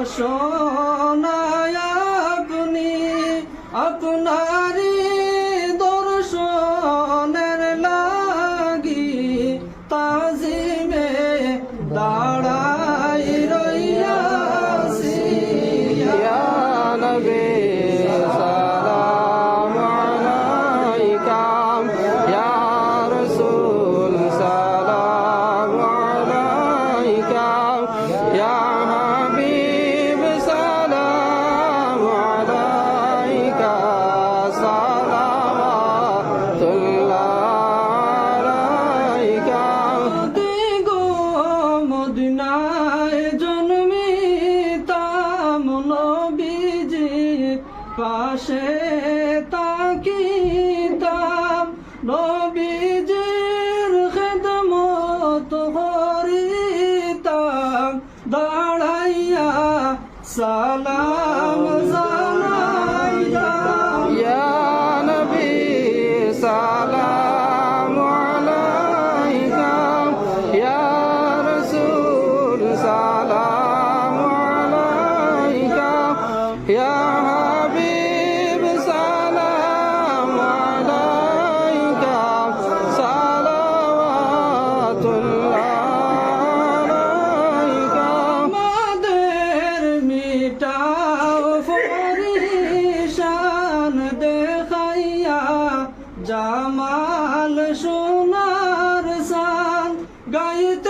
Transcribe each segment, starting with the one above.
আসো না। পাশে তাকিতাম, নবীজির খেদমত করিতাম। দাঁড়াইয়া সালাম জানাইতাম। ইয়া নবী, সালাম আলাইকাম। ইয়া রাসূল, সালাম আলাইকাম। ইয়া লাল সোনার সান গাইতে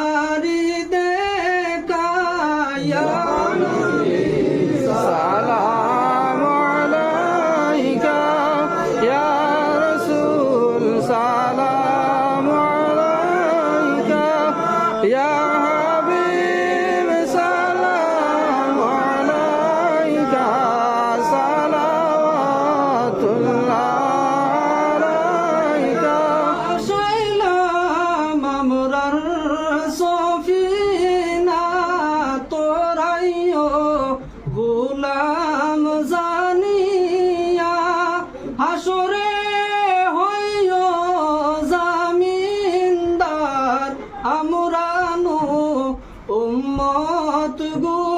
뜨거